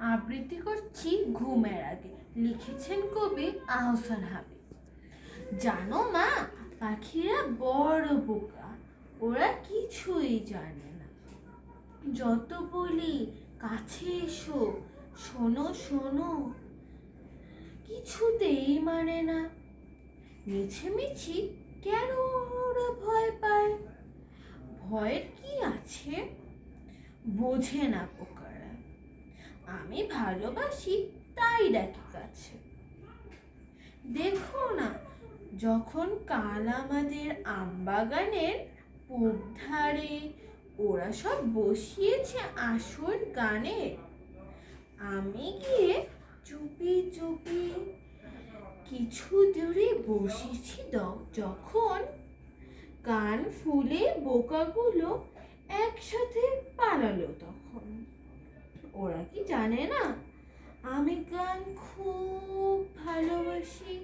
আবৃত্তি করছি ঘুমের আগে। লিখেছেন কবি আহসান হাবিব। জানো মা, পাখিরা বড় বোকা, ওরা কিছুই জানে না। যত বলি কাছে এসো, শোনো শোনো, কিছুতেই মানে না। মিছিমিছি কেন ওরা ভয় পায়? ভয়ের কি আছে? বোঝে না পোকারা আমি ভালোবাসি, তাই ডাকি কাছে দেখো না, যখন কাল আমাদের আমবাগানের পূব ধারে ওরা সব বসিয়েছে আসর গানে, আমি গিয়ে চুপি চুপি কিছু দূরে বসেছি যখন কান ফুলে বোকাগুলো একসাথে পালালো ওরা কি জানে না? আমি গান খুব ভালোবাসি।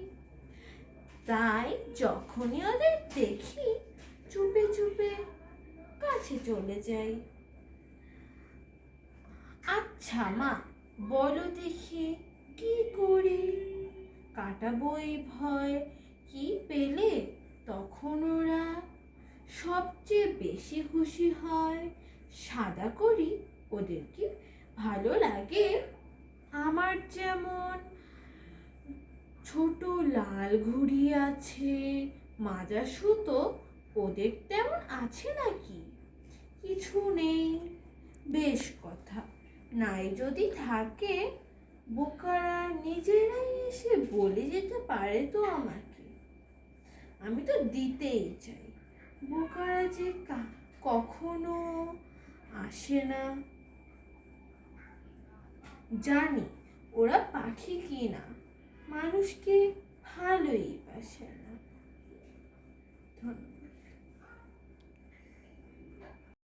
তাই যখনই ওদের দেখি, চুপে চুপে কাছে চলে যাই। আচ্ছা মা, বলো দেখি কি করি? কাটাবো এই ভয় কি পেলে? তখন ওরা সবচেয়ে বেশি খুশি হয়। সাদা করি ওদের কি ভালো লাগে। আমার যেমন ছোট লাল ঘুড়ি আছে, মাজা সুতো, ওদের তেমন আছে নাকি? কিছু নেই, বেশ কথা। নাই যদি থাকে, বোকারা নিজেরাই এসে বলে যেতে পারে তো আমাকে। আমি তো দিতেই চাই। বোকারা যে কখনো আসে না। জানি ওরা পাখি কি না মানুষকে ভালোই বাসে না। ধন্যবাদ।